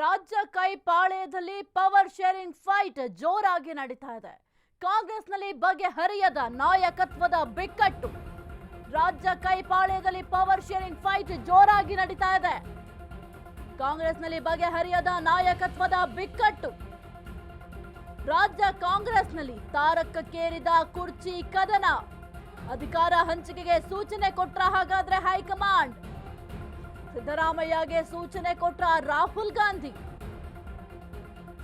ರಾಜ್ಯ ಕೈ ಪಾಳೆಯದಲ್ಲಿ power sharing fight ಜೋರಾಗಿ ನಡೀತಾ ಇದೆ. ಕಾಂಗ್ರೆಸ್ನಲ್ಲಿ ಬಗೆಹರಿಯದ ನಾಯಕತ್ವದ ಬಿಕ್ಕಟ್ಟು. ರಾಜ್ಯ ಕೈ ಪಾಳೆಯದಲ್ಲಿ ಪವರ್ ಶೇರಿಂಗ್ ಫೈಟ್ ಜೋರಾಗಿ ನಡೀತಾ ಇದೆ. ಕಾಂಗ್ರೆಸ್ನಲ್ಲಿ ಬಗೆಹರಿಯದ ನಾಯಕತ್ವದ ಬಿಕ್ಕಟ್ಟು. ರಾಜ್ಯ ಕಾಂಗ್ರೆಸ್ನಲ್ಲಿ ತಾರಕಕ್ಕೇರಿದ ಕುರ್ಚಿ ಕದನ. ಅಧಿಕಾರ ಹಂಚಿಕೆಗೆ ಸೂಚನೆ ಕೊಟ್ರ ಹಾಗಾದ್ರೆ ಹೈಕಮಾಂಡ್? ಸಿದ್ದರಾಮಯ್ಯಗೆ ಸೂಚನೆ ಕೊಟ್ಟ ರಾಹುಲ್ ಗಾಂಧಿ.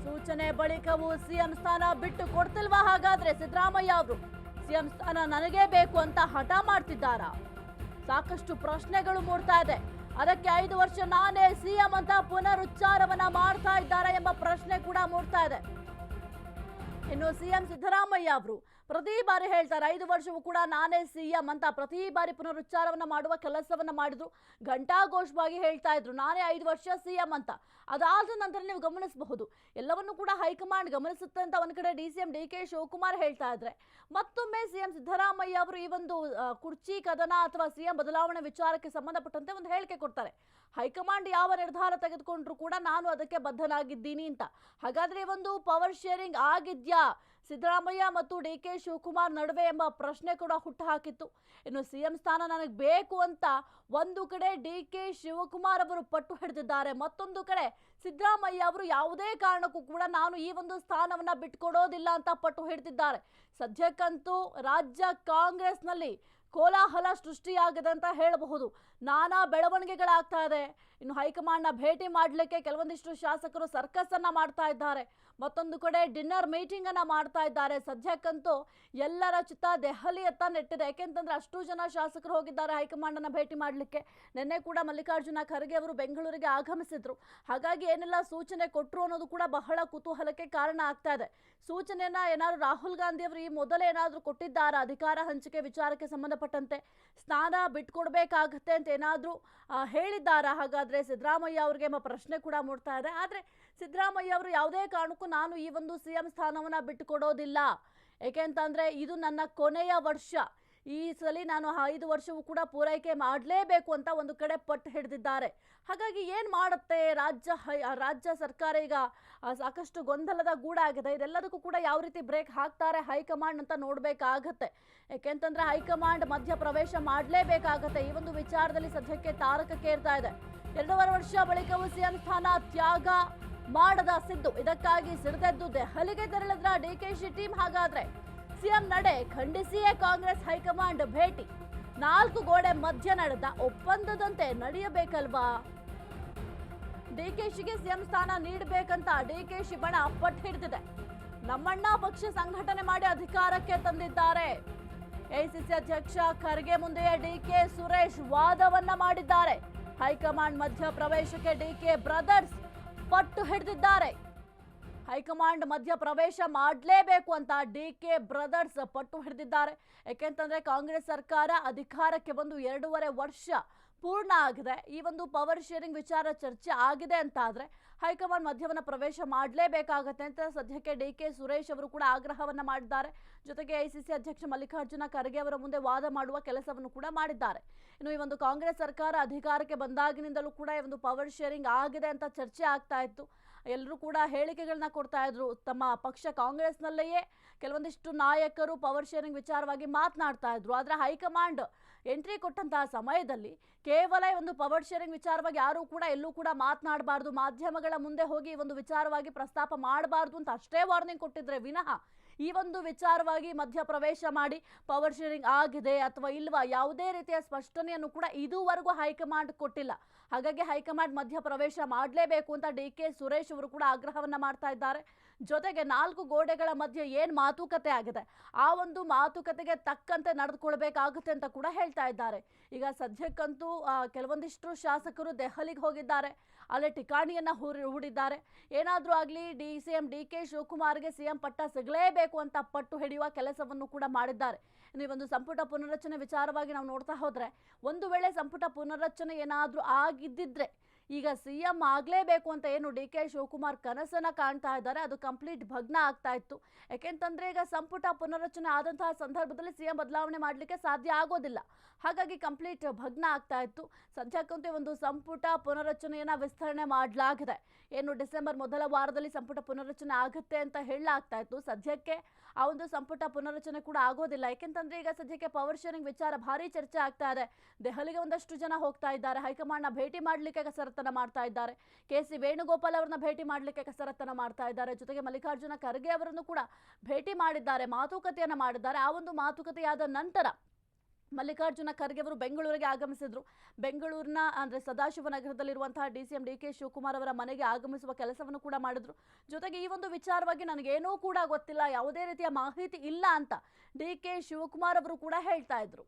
ಸೂಚನೆ ಬಳಿಕವೂ ಸಿಎಂ ಸ್ಥಾನ ಬಿಟ್ಟು ಕೊಡ್ತಿಲ್ವಾ ಹಾಗಾದ್ರೆ ಸಿದ್ದರಾಮಯ್ಯ ಅವರು? ಸಿಎಂ ಸ್ಥಾನ ನನಗೇ ಬೇಕು ಅಂತ ಹಠ ಮಾಡ್ತಿದ್ದಾರಾ? ಸಾಕಷ್ಟು ಪ್ರಶ್ನೆಗಳು ಮೂಡ್ತಾ ಇದೆ. ಅದಕ್ಕೆ ಐದು ವರ್ಷ ನಾನೇ ಸಿಎಂ ಅಂತ ಪುನರುಚ್ಚಾರವನ್ನ ಮಾಡ್ತಾ ಇದ್ದಾರೆ ಎಂಬ ಪ್ರಶ್ನೆ ಕೂಡ ಮೂಡ್ತಾ ಇದೆ. ಇನ್ನು ಸಿಎಂ ಸಿದ್ದರಾಮಯ್ಯ ಅವರು ಪ್ರತಿ ಬಾರಿ ಹೇಳ್ತಾರೆ, ಐದು ವರ್ಷವೂ ಕೂಡ ನಾನೇ ಸಿಎಂ ಅಂತ. ಪ್ರತಿ ಬಾರಿ ಪುನರುಚ್ಚಾರವನ್ನ ಮಾಡುವ ಕೆಲಸವನ್ನು ಮಾಡಿದ್ರು, ಘಂಟಾಘೋಷವಾಗಿ ಹೇಳ್ತಾ ಇದ್ರು, ನಾನೇ ಐದು ವರ್ಷ ಸಿಎಂ ಅಂತ. ಅದಾದ ನಂತರ ನೀವು ಗಮನಿಸಬಹುದು, ಎಲ್ಲವನ್ನು ಕೂಡ ಹೈಕಮಾಂಡ್ ಗಮನಿಸುತ್ತೆ ಅಂತ ಒಂದ್ ಕಡೆ D C M D K Shivakumar ಹೇಳ್ತಾ ಇದ್ರೆ. ಮತ್ತೊಮ್ಮೆ ಸಿಎಂ ಸಿದ್ದರಾಮಯ್ಯ ಅವರು ಈ ಒಂದು ಕುರ್ಚಿ ಕದನ ಅಥವಾ ಸಿಎಂ ಬದಲಾವಣೆ ವಿಚಾರಕ್ಕೆ ಸಂಬಂಧಪಟ್ಟಂತೆ ಒಂದು ಹೇಳಿಕೆ ಕೊಡ್ತಾರೆ. ಹೈಕಮಾಂಡ್ ಯಾವ ನಿರ್ಧಾರ ತೆಗೆದುಕೊಂಡ್ರು ಕೂಡ ನಾನು ಅದಕ್ಕೆ ಬದ್ಧನಾಗಿದ್ದೀನಿ ಅಂತ. ಹಾಗಾದ್ರೆ ಒಂದು ಪವರ್ ಶೇರಿಂಗ್ ಆಗಿದ್ಯಾ? ಸಿದ್ದರಾಮಯ್ಯ ಮತ್ತು ಡಿ ಕೆ ಶಿವಕುಮಾರ್ ನಡುವೆ ಎಂಬ ಪ್ರಶ್ನೆ ಕೂಡ ಹುಟ್ಟುಹಾಕಿತ್ತು. ಇನ್ನು ಸಿಎಂ ಸ್ಥಾನ ನನಗೆ ಬೇಕು ಅಂತ ಒಂದು ಕಡೆ ಡಿ ಕೆ ಶಿವಕುಮಾರ್ ಅವರು ಪಟ್ಟು ಹಿಡಿದಿದ್ದಾರೆ, ಮತ್ತೊಂದು ಕಡೆ ಸಿದ್ದರಾಮಯ್ಯ ಅವರು ಯಾವುದೇ ಕಾರಣಕ್ಕೂ ಕೂಡ ನಾನು ಈ ಒಂದು ಸ್ಥಾನವನ್ನ ಬಿಟ್ಕೊಡೋದಿಲ್ಲ ಅಂತ ಪಟ್ಟು ಹಿಡಿದಿದ್ದಾರೆ. ಸದ್ಯಕ್ಕಂತೂ ರಾಜ್ಯ ಕಾಂಗ್ರೆಸ್ನಲ್ಲಿ ಕೋಲಾಹಲ ಸೃಷ್ಟಿಯಾಗಿದೆ ಅಂತ ಹೇಳಬಹುದು. ನಾನಾ ಬೆಳವಣಿಗೆಗಳಾಗ್ತಾ ಇದೆ. ಇನ್ನು ಹೈಕಮಾಂಡ್ನ ಭೇಟಿ ಮಾಡಲಿಕ್ಕೆ ಕೆಲವೊಂದಿಷ್ಟು ಶಾಸಕರು ಸರ್ಕಸ್ಸನ್ನು ಮಾಡ್ತಾ ಇದ್ದಾರೆ. ಮತ್ತೊಂದು ಕಡೆ ಡಿನ್ನರ್ ಮೀಟಿಂಗ್ ಅನ್ನ ಮಾಡ್ತಾ ಇದ್ದಾರೆ. ಸದ್ಯಕ್ಕಂತೂ ಎಲ್ಲರ ಚಿತ್ತ ದೆಹಲಿಯತ್ತ ನೆಟ್ಟಿದೆ. ಯಾಕೆಂತಂದ್ರೆ ಅಷ್ಟು ಜನ ಶಾಸಕರು ಹೋಗಿದ್ದಾರೆ ಹೈಕಮಾಂಡ್ ಅನ್ನ ಭೇಟಿ ಮಾಡಲಿಕ್ಕೆ. ನಿನ್ನೆ ಕೂಡ ಮಲ್ಲಿಕಾರ್ಜುನ ಖರ್ಗೆ ಅವರು ಬೆಂಗಳೂರಿಗೆ ಆಗಮಿಸಿದ್ರು. ಹಾಗಾಗಿ ಏನೆಲ್ಲ ಸೂಚನೆ ಕೊಟ್ಟರು ಅನ್ನೋದು ಕೂಡ ಬಹಳ ಕುತೂಹಲಕ್ಕೆ ಕಾರಣ ಆಗ್ತಾ ಇದೆ. ಸೂಚನೆಯನ್ನ ಏನಾದ್ರು ರಾಹುಲ್ ಗಾಂಧಿ ಅವರು ಈ ಮೊದಲೇ ಏನಾದರೂ ಕೊಟ್ಟಿದ್ದಾರಾ? ಅಧಿಕಾರ ಹಂಚಿಕೆ ವಿಚಾರಕ್ಕೆ ಸಂಬಂಧಪಟ್ಟಂತೆ ಸ್ಥಾನ ಬಿಟ್ಕೊಡ್ಬೇಕಾಗತ್ತೆ ಅಂತ ಏನಾದರೂ ಹೇಳಿದ್ದಾರಾ? ಹಾಗಾದ್ರೆ ಸಿದ್ದರಾಮಯ್ಯ ಅವ್ರಿಗೆ ಎಂಬ ಪ್ರಶ್ನೆ ಕೂಡ ಮೂಡ್ತಾ ಇದೆ. ಆದ್ರೆ ಸಿದ್ದರಾಮಯ್ಯ ಅವರು ಯಾವುದೇ ಕಾರಣಕ್ಕೂ ನಾನು ಈ ಒಂದು ಸಿಎಂ ಸ್ಥಾನವನ್ನ ಬಿಟ್ಟುಕೊಡೋದಿಲ್ಲ. ಏಕೆಂತಂದರೆ ಇದು ನನ್ನ ಕೊನೆಯ ವರ್ಷ. ಈ ಸಲ ನಾನು ಐದು ವರ್ಷವೂ ಕೂಡ ಪೂರೈಕೆ ಮಾಡಲೇಬೇಕು ಅಂತ ಒಂದು ಕಡೆ ಪಟ್ಟು ಹಿಡಿದಿದ್ದಾರೆ. ಹಾಗಾಗಿ ಏನು ಮಾಡುತ್ತೆ? ರಾಜ್ಯ ರಾಜ್ಯ ಸರ್ಕಾರ ಈಗ ಸಾಕಷ್ಟು ಗೊಂದಲದ ಗೂಡಾಗಿದೆ. ಇದೆಲ್ಲದಕ್ಕೂ ಕೂಡ ಯಾವ ರೀತಿ ಬ್ರೇಕ್ ಹಾಕ್ತಾರೆ ಹೈಕಮಾಂಡ್ ಅಂತ ನೋಡಬೇಕಾಗತ್ತೆ. ಯಾಕೆಂತಂದ್ರೆ ಹೈಕಮಾಂಡ್ ಮಧ್ಯ ಪ್ರವೇಶ ಮಾಡಲೇಬೇಕಾಗತ್ತೆ. ಈ ಒಂದು ವಿಚಾರದಲ್ಲಿ ಸದ್ಯಕ್ಕೆ ತಾರಕಕ್ಕೇರ್ತಾ ಇದೆ. ಎರಡೂವರೆ ವರ್ಷ ಬಳಿಕವೂ ಸಿಎಂ ಸ್ಥಾನ ತ್ಯಾಗ. ಮಾಡದ ಸಿದ್ದು. ಇದಕ್ಕಾಗಿ ಸಿಡಿದೆದ್ದು ದೆಹಲಿಗೆ ತೆರಳಿದ್ರ ಡಿಕೆಶಿ ಟೀಮ್ ಹಾಗಾದ್ರೆ? ಸಿಎಂ ನಡೆ, ಖಂಡಿಸಿಯೇ ಕಾಂಗ್ರೆಸ್ ಹೈಕಮಾಂಡ್ ಭೇಟಿ. ನಾಲ್ಕು ಗೋಡೆ ಮಧ್ಯ ನಡೆದ ಒಪ್ಪಂದದಂತೆ ನಡೆಯಬೇಕಲ್ವಾ? ಡಿಕೆಶಿಗೆ ಸಿಎಂ ಸ್ಥಾನ ನೀಡಬೇಕಂತ ಡಿಕೆಶಿ ಬಣ ಪಟ್ಟು ಹಿಡಿದಿದೆ. ನಮ್ಮಣ್ಣ ಪಕ್ಷ ಸಂಘಟನೆ ಮಾಡಿ ಅಧಿಕಾರಕ್ಕೆ ತಂದಿದ್ದಾರೆ. ಎಐಸಿಸಿ ಅಧ್ಯಕ್ಷ ಖರ್ಗೆ ಮುಂದೆಯೇ ಡಿಕೆ ಸುರೇಶ್ ವಾದವನ್ನ ಮಾಡಿದ್ದಾರೆ. ಹೈಕಮಾಂಡ್ ಮಧ್ಯ ಪ್ರವೇಶಕ್ಕೆ ಡಿಕೆ ಬ್ರದರ್ಸ್ ಪಟ್ಟು ಹಿಡಿದಿದ್ದಾರೆ. ಹೈಕಮಾಂಡ್ ಮಧ್ಯ ಪ್ರವೇಶ ಮಾಡಲೇಬೇಕು ಅಂತ ಡಿ ಕೆ ಬ್ರದರ್ಸ್ ಪಟ್ಟು ಹಿಡಿದಿದ್ದಾರೆ. ಯಾಕೆಂತಂದ್ರೆ ಕಾಂಗ್ರೆಸ್ ಸರ್ಕಾರ ಅಧಿಕಾರಕ್ಕೆ ಬಂದು ಎರಡೂವರೆ ವರ್ಷ ಪೂರ್ಣ ಆಗಿದೆ. ಈ ಒಂದು ಪವರ್ ಶೇರಿಂಗ್ ವಿಚಾರ ಚರ್ಚೆ ಆಗಿದೆ ಅಂತ ಆದರೆ ಹೈಕಮಾಂಡ್ ಮಧ್ಯವನ್ನ ಪ್ರವೇಶ ಮಾಡಲೇಬೇಕಾಗತ್ತೆ ಅಂತ ಸದ್ಯಕ್ಕೆ ಡಿ ಕೆ ಸುರೇಶ್ ಅವರು ಕೂಡ ಆಗ್ರಹವನ್ನ ಮಾಡಿದ್ದಾರೆ. ಜೊತೆಗೆ ಐಸಿಸಿ ಅಧ್ಯಕ್ಷ ಮಲ್ಲಿಕಾರ್ಜುನ ಖರ್ಗೆ ಅವರ ಮುಂದೆ ವಾದ ಮಾಡುವ ಕೆಲಸವನ್ನು ಕೂಡ ಮಾಡಿದ್ದಾರೆ. ಇನ್ನು ಈ ಒಂದು ಕಾಂಗ್ರೆಸ್ ಸರ್ಕಾರ ಅಧಿಕಾರಕ್ಕೆ ಬಂದಾಗಿನಿಂದಲೂ ಕೂಡ ಈ ಒಂದು ಪವರ್ ಶೇರಿಂಗ್ ಆಗಿದೆ ಅಂತ ಚರ್ಚೆ ಆಗ್ತಾ ಇತ್ತು. ಎಲ್ಲರೂ ಕೂಡ ಹೇಳಿಕೆಗಳನ್ನ ಕೊಡ್ತಾ ಇದ್ರು. ತಮ್ಮ ಪಕ್ಷ ಕಾಂಗ್ರೆಸ್ನಲ್ಲಿಯೇ ಕೆಲವೊಂದಿಷ್ಟು ನಾಯಕರು ಪವರ್ ಶೇರಿಂಗ್ ವಿಚಾರವಾಗಿ ಮಾತನಾಡ್ತಾ ಇದ್ರು. ಆದರೆ ಹೈಕಮಾಂಡ್ ಎಂಟ್ರಿ ಕೊಟ್ಟಂತಹ ಸಮಯದಲ್ಲಿ ಕೇವಲ ಒಂದು ಪವರ್ ಶೇರಿಂಗ್ ವಿಚಾರವಾಗಿ ಯಾರೂ ಕೂಡ ಎಲ್ಲೂ ಕೂಡ ಮಾತನಾಡಬಾರ್ದು, ಮಾಧ್ಯಮಗಳ ಮುಂದೆ ಹೋಗಿ ಒಂದು ವಿಚಾರವಾಗಿ ಪ್ರಸ್ತಾಪ ಮಾಡಬಾರ್ದು ಅಂತ ಅಷ್ಟೇ ವಾರ್ನಿಂಗ್ ಕೊಟ್ಟಿದ್ರೆ ವಿನಃ ಈ ಒಂದು ವಿಚಾರವಾಗಿ ಮಧ್ಯ ಪ್ರವೇಶ ಮಾಡಿ ಪವರ್ ಶೇರಿಂಗ್ ಆಗಿದೆ ಅಥವಾ ಇಲ್ವಾ ಯಾವುದೇ ರೀತಿಯ ಸ್ಪಷ್ಟನೆಯನ್ನು ಕೂಡ ಇದುವರೆಗೂ ಹೈಕಮಾಂಡ್ ಕೊಟ್ಟಿಲ್ಲ. ಹಾಗಾಗಿ ಹೈಕಮಾಂಡ್ ಮಧ್ಯ ಪ್ರವೇಶ ಮಾಡಲೇಬೇಕು ಅಂತ ಡಿ ಕೆ ಸುರೇಶ್ ಅವರು ಕೂಡ ಆಗ್ರಹವನ್ನ ಮಾಡ್ತಾ ಇದ್ದಾರೆ. ಜೊತೆಗೆ ನಾಲ್ಕು ಗೋಡೆಗಳ ಮಧ್ಯೆ ಏನು ಮಾತುಕತೆ ಆಗಿದೆ? ಆ ಒಂದು ಮಾತುಕತೆಗೆ ತಕ್ಕಂತೆ ನಡೆದುಕೊಳ್ಬೇಕಾಗುತ್ತೆ ಅಂತ ಕೂಡ ಹೇಳ್ತಾ ಇದ್ದಾರೆ. ಈಗ ಸದ್ಯಕ್ಕಂತೂ ಕೆಲವೊಂದಿಷ್ಟು ಶಾಸಕರು ದೆಹಲಿಗೆ ಹೋಗಿದ್ದಾರೆ. ಅಲ್ಲೇ ಠಿಕಾಣಿಯನ್ನು ಹೂರಿ, ಹೂಡಿದ್ದಾರೆ. ಏನಾದರೂ ಆಗಲಿ, D, C M, D, K, ಶಿವಕುಮಾರ್ಗೆ CM ಪಟ್ಟ ಸಿಗಲೇಬೇಕು ಅಂತ ಪಟ್ಟು ಹಿಡಿಯುವ ಕೆಲಸವನ್ನು ಕೂಡ ಮಾಡಿದ್ದಾರೆ. ಈ ಒಂದು ಸಂಪುಟ ಪುನರಚನೆ ವಿಚಾರವಾಗಿ ನಾವು ನೋಡ್ತಾ ಹೋದರೆ, ಒಂದು ವೇಳೆ ಸಂಪುಟ ಪುನರಚನೆ ಏನಾದರೂ ಆಗಿದ್ದಿದ್ರೆ ಈಗ ಸಿಎಂ ಆಗಲೇಬೇಕು ಅಂತ ಏನು ಡಿ ಕೆ ಶಿವಕುಮಾರ್ ಕನಸನ್ನ ಕಾಣ್ತಾ ಇದ್ದಾರೆ, ಅದು ಕಂಪ್ಲೀಟ್ ಭಗ್ನ ಆಗ್ತಾ ಇತ್ತು. ಯಾಕೆಂತಂದ್ರೆ ಈಗ ಸಂಪುಟ ಪುನರಚನೆ ಆದಂತಹ ಸಂದರ್ಭದಲ್ಲಿ ಸಿಎಂ ಬದಲಾವಣೆ ಮಾಡಲಿಕ್ಕೆ ಸಾಧ್ಯ ಆಗೋದಿಲ್ಲ. ಹಾಗಾಗಿ ಕಂಪ್ಲೀಟ್ ಭಗ್ನ ಆಗ್ತಾ ಇತ್ತು. ಸದ್ಯಕ್ಕಂತೂ ಒಂದು ಸಂಪುಟ ಪುನರಚನೆಯನ್ನು ವಿಸ್ತರಣೆ ಮಾಡಲಾಗಿದೆ. ಏನು ಡಿಸೆಂಬರ್ ಮೊದಲ ವಾರದಲ್ಲಿ ಸಂಪುಟ ಪುನರಚನೆ ಆಗುತ್ತೆ ಅಂತ ಹೇಳಲಾಗ್ತಾ ಇತ್ತು. ಸದ್ಯಕ್ಕೆ ಆ ಒಂದು ಸಂಪುಟ ಪುನರಚನೆ ಕೂಡ ಆಗೋದಿಲ್ಲ. ಯಾಕೆಂತಂದ್ರೆ ಈಗ ಸದ್ಯಕ್ಕೆ ಪವರ್ ಶೇರಿಂಗ್ ವಿಚಾರ ಭಾರಿ ಚರ್ಚೆ ಆಗ್ತಾ ಇದೆ. ದೆಹಲಿಗೆ ಒಂದಷ್ಟು ಜನ ಹೋಗ್ತಾ ಇದ್ದಾರೆ. ಹೈಕಮಾಂಡ್ನ ಭೇಟಿ ಮಾಡಲಿಕ್ಕೆ ಕಸರತ್ತನ್ನ ಮಾಡ್ತಾ ಇದ್ದಾರೆ. ಕೆ ಸಿ ವೇಣುಗೋಪಾಲ್ ಅವರನ್ನ ಭೇಟಿ ಮಾಡಲಿಕ್ಕೆ ಕಸರತ್ತನ್ನು ಮಾಡ್ತಾ ಇದ್ದಾರೆ. ಜೊತೆಗೆ ಮಲ್ಲಿಕಾರ್ಜುನ ಖರ್ಗೆ ಅವರನ್ನು ಕೂಡ ಭೇಟಿ ಮಾಡಿದ್ದಾರೆ, ಮಾತುಕತೆಯನ್ನು ಮಾಡಿದ್ದಾರೆ. ಆ ಒಂದು ಮಾತುಕತೆಯಾದ ನಂತರ ಮಲ್ಲಿಕಾರ್ಜುನ ಖರ್ಗೆ ಅವರು ಬೆಂಗಳೂರಿಗೆ ಆಗಮಿಸಿದ್ರು. ಬೆಂಗಳೂರಿನ, ಅಂದ್ರೆ ಸದಾಶಿವನಗರದಲ್ಲಿರುವಂತಹ D C M D K Shivakumar ಅವರ ಮನೆಗೆ ಆಗಮಿಸುವ ಕೆಲಸವನ್ನು ಕೂಡ ಮಾಡಿದ್ರು. ಜೊತೆಗೆ ಈ ಒಂದು ವಿಚಾರವಾಗಿ ನನಗೇನೂ ಕೂಡ ಗೊತ್ತಿಲ್ಲ, ಯಾವುದೇ ರೀತಿಯ ಮಾಹಿತಿ ಇಲ್ಲ ಅಂತ ಡಿ ಕೆ ಶಿವಕುಮಾರ್ ಅವರು ಕೂಡ ಹೇಳ್ತಾ ಇದ್ರು.